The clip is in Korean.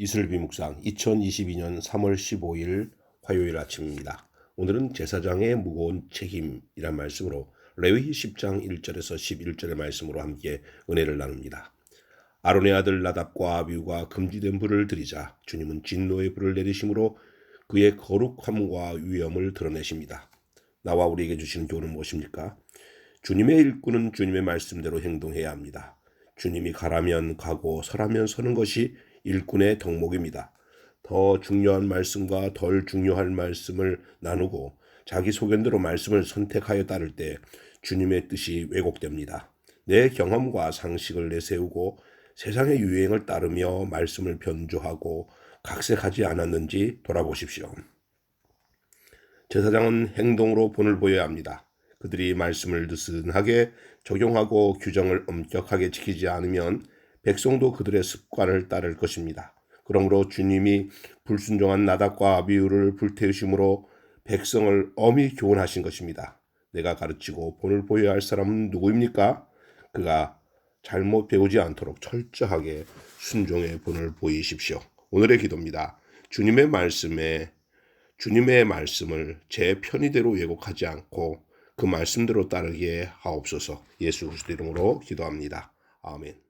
이슬비 묵상 2022년 3월 15일 화요일 아침입니다. 오늘은 제사장의 무거운 책임이란 말씀으로 레위 10장 1절에서 11절의 말씀으로 함께 은혜를 나눕니다. 아론의 아들 나답과 아비우가 금지된 불을 들이자 주님은 진노의 불을 내리심으로 그의 거룩함과 위엄을 드러내십니다. 나와 우리에게 주시는 교훈은 무엇입니까? 주님의 일꾼은 주님의 말씀대로 행동해야 합니다. 주님이 가라면 가고 서라면 서는 것이 일꾼의 덕목입니다. 더 중요한 말씀과 덜 중요한 말씀을 나누고 자기 소견대로 말씀을 선택하여 따를 때 주님의 뜻이 왜곡됩니다. 내 경험과 상식을 내세우고 세상의 유행을 따르며 말씀을 변조하고 각색하지 않았는지 돌아보십시오. 제사장은 행동으로 본을 보여야 합니다. 그들이 말씀을 느슨하게 적용하고 규정을 엄격하게 지키지 않으면 백성도 그들의 습관을 따를 것입니다. 그러므로 주님이 불순종한 나답과 아비우를 불태우심으로 백성을 엄히 교훈하신 것입니다. 내가 가르치고 본을 보여야 할 사람은 누구입니까? 그가 잘못 배우지 않도록 철저하게 순종의 본을 보이십시오. 오늘의 기도입니다. 주님의 말씀에 주님의 말씀을 제 편의대로 왜곡하지 않고 그 말씀대로 따르게 하옵소서. 예수 그리스도 이름으로 기도합니다. 아멘.